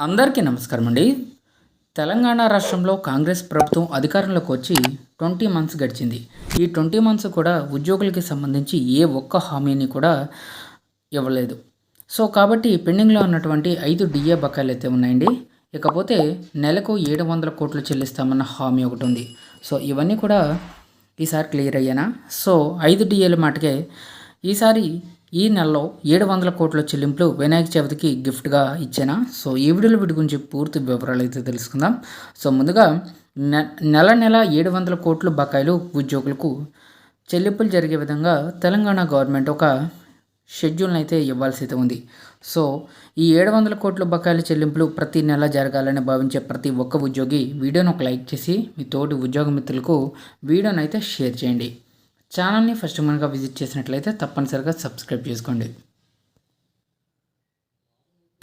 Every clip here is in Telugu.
అందరికీ నమస్కారం అండి తెలంగాణ రాష్ట్రంలో కాంగ్రెస్ ప్రభుత్వం అధికారంలోకి వచ్చి ట్వంటీ మంత్స్ గడిచింది. ఈ ట్వంటీ మంత్స్ కూడా ఉద్యోగులకి సంబంధించి ఏ ఒక్క హామీని కూడా ఇవ్వలేదు. సో కాబట్టి పెండింగ్లో ఉన్నటువంటి ఐదు డిఏ బకాయిలు అయితే ఉన్నాయండి. ఇకపోతే నెలకు ఏడు వందల కోట్లు చెల్లిస్తామన్న హామీ ఒకటి ఉంది. సో ఇవన్నీ కూడా ఈసారి క్లియర్ అయ్యానా? సో ఐదు డిఏల మాటకే ఈసారి ఈ నెలలో ఏడు వందల కోట్ల చెల్లింపులు వినాయక చవితికి గిఫ్ట్గా ఇచ్చానా? సో ఈ వీడియోలో వీటి గురించి పూర్తి వివరాలు అయితే తెలుసుకుందాం. సో ముందుగా నె నెల నెల ఏడు వందల కోట్లు బకాయిలు ఉద్యోగులకు చెల్లింపులు జరిగే విధంగా తెలంగాణ గవర్నమెంట్ ఒక షెడ్యూల్ని అయితే ఇవ్వాల్సి అయితే ఉంది. సో ఈ ఏడు వందల కోట్ల బకాయిల చెల్లింపులు ప్రతి నెల జరగాలని భావించే ప్రతి ఒక్క ఉద్యోగి వీడియోను ఒక లైక్ చేసి మీ తోటి ఉద్యోగ మిత్రులకు వీడియోని అయితే షేర్ చేయండి. ఛానల్ని ఫస్ట్ మనగా విజిట్ చేసినట్లయితే తప్పనిసరిగా సబ్స్క్రైబ్ చేసుకోండి.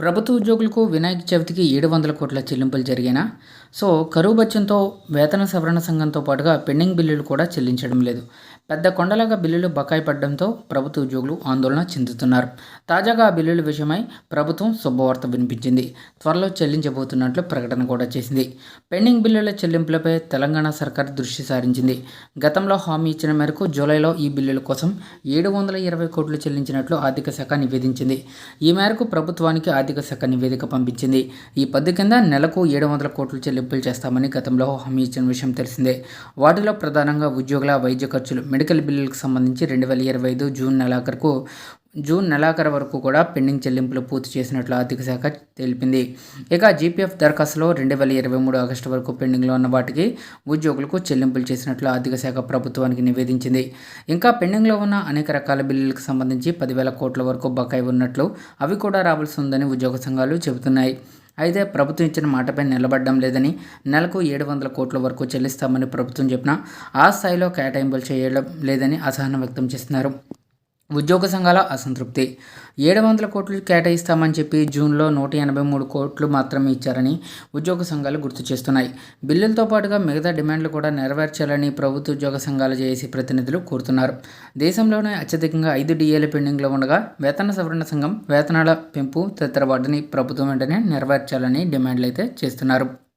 ప్రభుత్వ ఉద్యోగులకు వినాయక చవితికి ఏడు వందల కోట్ల చెల్లింపులు జరిగినా సో కరువు బత్యంతో వేతన సవరణ సంఘంతో పాటుగా పెండింగ్ బిల్లులు కూడా చెల్లించడం లేదు. పెద్ద కొండలాగా బిల్లులు బకాయి పడడంతో ప్రభుత్వ ఉద్యోగులు ఆందోళన చెందుతున్నారు. తాజాగా ఆ బిల్లుల విషయమై ప్రభుత్వం శుభవార్త వినిపించింది. త్వరలో చెల్లించబోతున్నట్లు ప్రకటన కూడా చేసింది. పెండింగ్ బిల్లుల చెల్లింపులపై తెలంగాణ సర్కార్ దృష్టి సారించింది. గతంలో హామీ ఇచ్చిన మేరకు జూలైలో ఈ బిల్లుల కోసం ఏడు వందల ఇరవై కోట్లు చెల్లించినట్లు ఆర్థిక శాఖ నివేదించింది. ఈ మేరకు ప్రభుత్వానికి ఆర్థిక శాఖ నివేదిక పంపించింది. ఈ పద్ధతి కింద నెలకు ఏడు వందల కోట్లు చెల్లింపులు చేస్తామని గతంలో హామీ ఇచ్చిన విషయం తెలిసిందే. వాటిలో ప్రధానంగా ఉద్యోగుల వైద్య ఖర్చులు మెడికల్ బిల్లులకు సంబంధించి రెండు వేల ఇరవై ఐదు జూన్ నెలాఖరుకు జూన్ నెలాఖరు వరకు కూడా పెండింగ్ చెల్లింపులు పూర్తి చేసినట్లు ఆర్థిక శాఖ తెలిపింది. ఇక జీపీఎఫ్ దరఖాస్తులో రెండు వేల ఇరవై మూడు ఆగస్టు వరకు పెండింగ్లో ఉన్న వాటికి ఉద్యోగులకు చెల్లింపులు చేసినట్లు ఆర్థిక శాఖ ప్రభుత్వానికి నివేదించింది. ఇంకా పెండింగ్లో ఉన్న అనేక రకాల బిల్లులకు సంబంధించి పదివేల కోట్ల వరకు బకాయి ఉన్నట్లు అవి కూడా రావాల్సి ఉందని ఉద్యోగ సంఘాలు చెబుతున్నాయి. అయితే ప్రభుత్వం ఇచ్చిన మాటపై నిలబడడం లేదని నెలకు ఏడు వందల కోట్ల వరకు చెల్లిస్తామని ప్రభుత్వం చెప్పినా ఆ స్థాయిలో కేటాయింపులు చేయడం లేదని అసహనం వ్యక్తం చేస్తున్నారు. ఉద్యోగ సంఘాల అసంతృప్తి. ఏడు వందల కోట్లు కేటాయిస్తామని చెప్పి జూన్లో నూట ఎనభై మూడు కోట్లు మాత్రమే ఇచ్చారని ఉద్యోగ సంఘాలు గుర్తు చేస్తున్నాయి. బిల్లులతో పాటుగా మిగతా డిమాండ్లు కూడా నెరవేర్చాలని ప్రభుత్వ ఉద్యోగ సంఘాలు జేఏసీ ప్రతినిధులు కోరుతున్నారు. దేశంలోనే అత్యధికంగా ఐదు డిఏలు పెండింగ్లో ఉండగా వేతన సవరణ సంఘం వేతనాల పెంపు తదితర వాటిని ప్రభుత్వం వెంటనే నెరవేర్చాలని డిమాండ్లు అయితే చేస్తున్నారు.